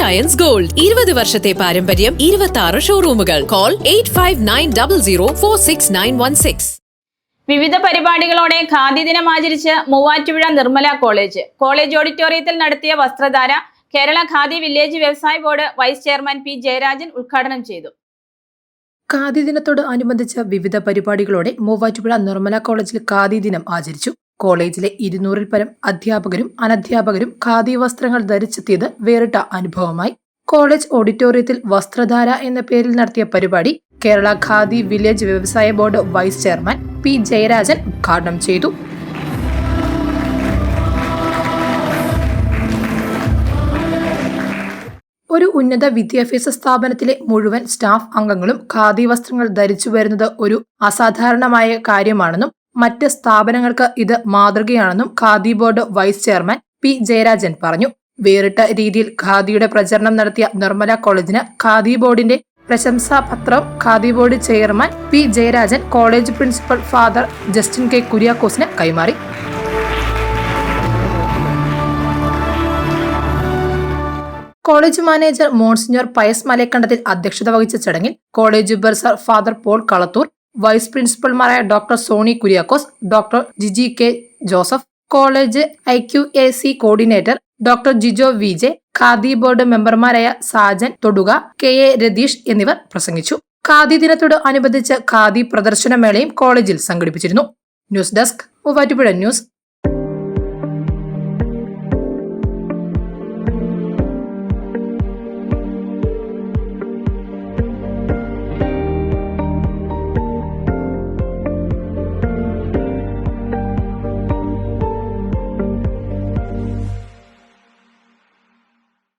Ions gold ഇരുപത് വർഷത്തെ പാരമ്പര്യം ഇരുപത്തി ആറ് ഷോറൂമുകൾ call eight five nine double zero four six nine one six വിവിധ പരിപാടികളോടെ ഖാദി ദിനം ആചരിച്ച് മൂവാറ്റുപുഴ നിർമ്മല കോളേജ്. കോളേജ് ഓഡിറ്റോറിയത്തിൽ നടത്തിയ വസ്ത്രധാര കേരള ഖാദി വില്ലേജ് വ്യവസായ board vice chairman P Jayarajan ഉദ്ഘാടനം ചെയ്തു. ഖാദി ദിനത്തോട് അനുബന്ധിച്ച് വിവിധ പരിപാടികളോടെ മൂവാറ്റുപുഴ നിർമ്മല കോളേജിൽ ഖാദി ദിനം ആചരിച്ചു. കോളേജിലെ ഇരുന്നൂറിൽ പരം അധ്യാപകരും അനധ്യാപകരും ഖാദി വസ്ത്രങ്ങൾ ധരിച്ചെത്തിയത് വേറിട്ട അനുഭവമായി. കോളേജ് ഓഡിറ്റോറിയത്തിൽ വസ്ത്രധാര എന്ന പേരിൽ നടത്തിയ പരിപാടി കേരള ഖാദി വില്ലേജ് വ്യവസായ board vice chairman P Jayarajan ഉദ്ഘാടനം ചെയ്തു. ഒരു ഉന്നത വിദ്യാഭ്യാസ സ്ഥാപനത്തിലെ മുഴുവൻ സ്റ്റാഫ് അംഗങ്ങളും ഖാദി വസ്ത്രങ്ങൾ ധരിച്ചു വരുന്നത് ഒരു അസാധാരണമായ കാര്യമാണെന്നും മറ്റ് സ്ഥാപനങ്ങൾക്ക് ഇത് മാതൃകയാണെന്നും khadi board vice chairman P Jayarajan പറഞ്ഞു. വേറിട്ട രീതിയിൽ ഖാദിയുടെ പ്രചരണം നടത്തിയ നിർമ്മല കോളേജിന് ഖാദി ബോർഡിന്റെ പ്രശംസാപത്രം Khadi board chairman P Jayarajan college principal father Justin K കുര്യാക്കോസിന് കൈമാറി. College manager monsignor Pius Malakandathil അധ്യക്ഷത വഹിച്ച ചടങ്ങിൽ college bursar father Paul Kalathur vice പ്രിൻസിപ്പൽമാരായ doctor Soni Kuriakose doctor Jiji K Joseph college I Q A C coordinator doctor Jijo V J Khadi board മെമ്പർമാരായ Sajan Thoduka K A Ratheesh എന്നിവർ പ്രസംഗിച്ചു. ഖാദി ദിനത്തോട് അനുബന്ധിച്ച് ഖാദി പ്രദർശനമേളയും കോളേജിൽ സംഘടിപ്പിച്ചിരുന്നു. News desk Muvattupuzha news.